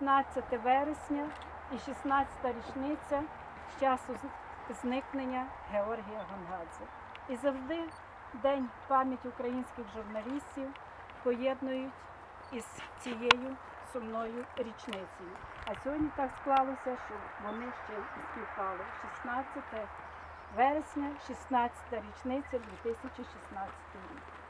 16 вересня і 16 річниця з часу зникнення Георгія Гонгадзе. І завжди День пам'яті українських журналістів поєднують із цією сумною річницею. А сьогодні так склалося, що вони ще співпали. 16 вересня, 16 річниця 2016 рік.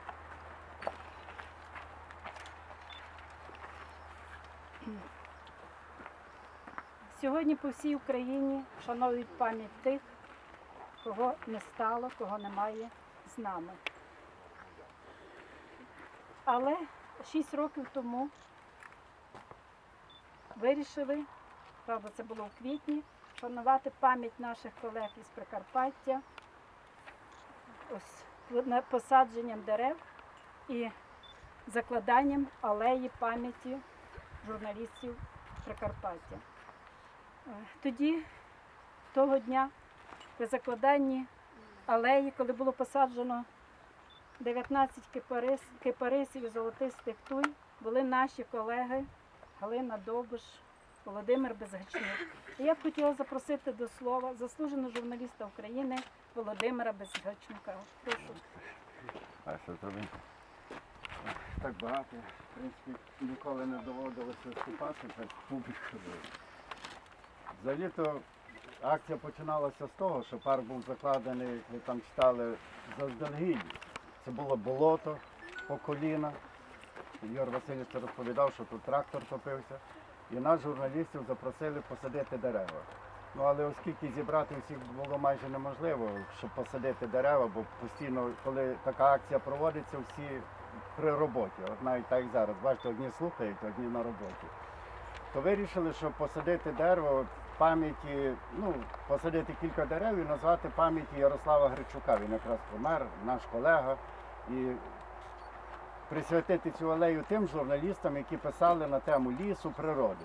Сьогодні по всій Україні вшановують пам'ять тих, кого не стало, кого немає з нами. Але шість років тому вирішили, правда, це було в квітні, вшанувати пам'ять наших колег із Прикарпаття, ось посадженням дерев і закладанням алеї пам'яті журналістів Прикарпаття. Е, Тоді, того дня, при закладанні алеї, коли було посаджено 19 кипарис, кипарисів золотистих туй, були наші колеги Галина Довбиш, Володимир Безгачник. І я б хотіла запросити до слова заслуженого журналіста України Володимира Безгачника. Прошу. Так багато. В принципі, ніколи не доводилося виступати так публіку. Взагалі-то акція починалася з того, що парк був закладений, як ви там читали, заздалегідь. Це було болото по коліна. Юр Васильович розповідав, що тут трактор топився. І нас, журналістів, запросили посадити дерева. Ну але оскільки зібрати всіх було майже неможливо, щоб посадити дерева, бо постійно, коли така акція проводиться, всі при роботі. От навіть так зараз, бачите, одні слухають, одні на роботі. То вирішили, що посадити дерево пам'яті, ну, посадити кілька дерев і назвати пам'яті Ярослава Гричука. Він якраз помер, наш колега. І присвятити цю алею тим журналістам, які писали на тему лісу, природи.